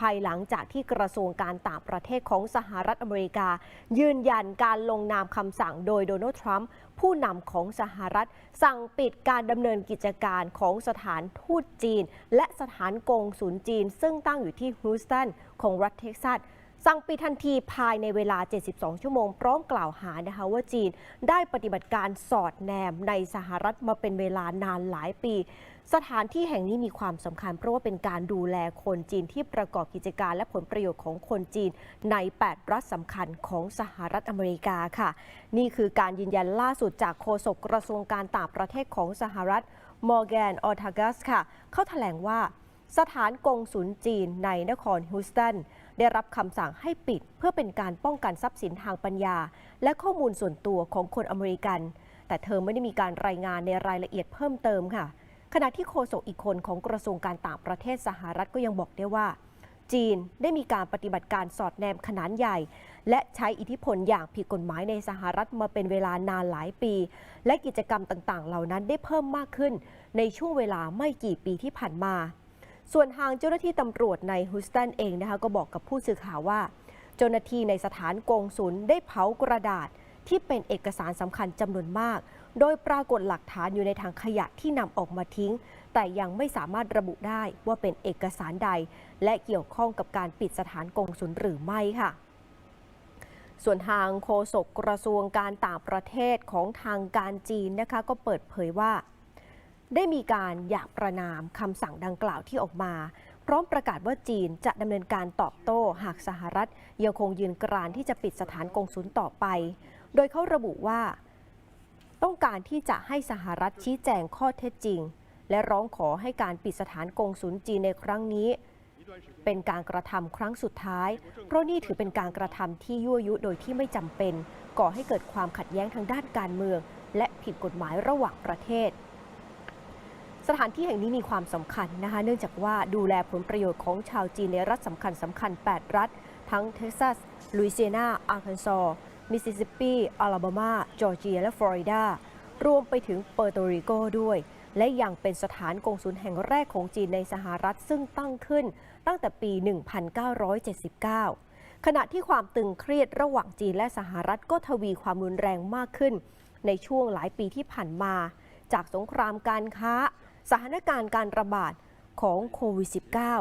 ภายหลังจากที่กระทรวงการต่างประเทศของสหรัฐอเมริกา ยืนยันการลงนามคำสั่งโดยโดนัลด์ทรัมป์ผู้นำของสหรัฐ สั่งปิดการดำเนินกิจการของสถานทูตจีน และสถานกงศูนย์จีน ซึ่งตั้งอยู่ที่ฮูสตันของรัฐเท็กซัส สั่งปิดทันทีภายในเวลา 72 ชั่วโมง พร้อมกล่าวหานะคะว่าจีนได้ปฏิบัติการสอดแนมในสหรัฐมาเป็นเวลานานหลายปี สถานที่แห่งนี้มีความสำคัญเพราะว่าเป็นการดูแลคนจีนที่ประกอบกิจการและผลประโยชน์ของคนจีนใน 8 รัฐสำคัญของสหรัฐอเมริกาค่ะ นี่คือการยืนยันล่าสุดจากโฆษกกระทรวงการต่างประเทศของสหรัฐมอร์แกนออทากัสค่ะ เขาแถลงว่า สถานกงศูนย์จีนในนครฮิวสตันได้รับคำสั่งให้ปิดเพื่อเป็นการป้องกันทรัพย์สินทางปัญญา และข้อมูลส่วนตัวของคนอเมริกัน แต่เธอไม่ได้มีการรายงานในรายละเอียดเพิ่มเติมค่ะ ขณะที่โฆษกอีกคนของกระทรวงการต่างประเทศสหรัฐก็ยังบอกได้ว่า จีนได้มีการปฏิบัติการสอดแนมขนาดใหญ่ และใช้อิทธิพลอย่างผิดกฎหมายในสหรัฐมาเป็นเวลานานหลายปี และกิจกรรมต่างๆ เหล่านั้นได้เพิ่มมากขึ้น ในช่วงเวลาไม่กี่ปีที่ผ่านมา ส่วนทางเจ้าหน้าที่ตำรวจในฮูสตันเองนะคะก็บอกกับผู้สื่อข่าวว่า เจ้าหน้าที่ในสถานกงศูนได้เผากระดาษที่เป็นเอกสารสำคัญจำนวนมาก โดยปรากฏหลักฐานอยู่ในถังขยะที่นำออกมาทิ้ง แต่ยังไม่สามารถระบุได้ว่าเป็นเอกสารใด และเกี่ยวข้องกับการปิดสถานกงศูนย์หรือไม่ค่ะ ส่วนทางโฆษกกระทรวงการต่างประเทศของทางการจีนนะคะก็เปิดเผยว่า ได้มีการอยากประนามคำสั่งดังกล่าวที่ออกมา พร้อมประกาศว่าจีนจะดำเนินการตอบโต้หากสหรัฐ ยังคงยืนกรานที่จะปิดสถานกงศูนย์ต่อไป โดยเขาระบุว่า ต้องการที่จะให้สหรัฐชี้แจงข้อเท็จจริง และร้องขอให้การปิดสถานกงศูนย์จีนในครั้งนี้เป็นการกระทำครั้งสุดท้าย เพราะนี่ถือเป็นการกระทำที่ยั่วยุโดยที่ไม่จำเป็น ก่อให้เกิดความขัดแย้งทางด้านการเมือง และผิดกฎหมายระหว่างประเทศ สถานที่แห่งนี้มีความสำคัญนะคะ เนื่องจากว่าดูแลผลประโยชน์ของชาวจีนในรัฐสำคัญสำคัญ 8 รัฐ ทั้งเท็กซัส ลุยเซียนา อาร์คันซอมิสซิสซิปปี อลาบามา จอร์เจีย และฟลอริดา รวมไปถึงเปอร์โตริโกด้วย และยังเป็นสถานกงสุลแห่งแรกของจีนในสหรัฐซึ่งตั้งขึ้นตั้งแต่ปี 1979 ขณะที่ความตึงเครียดระหว่างจีนและสหรัฐก็ทวีความรุนแรงมากขึ้น ในช่วงหลายปีที่ผ่านมา จากสงครามการค้า สถานการณ์การระบาดของโควิด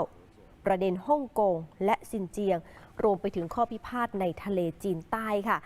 -19 ประเด็นฮ่องกงและซินเจียง รวมไปถึงข้อพิพาทในทะเลจีนใต้ค่ะ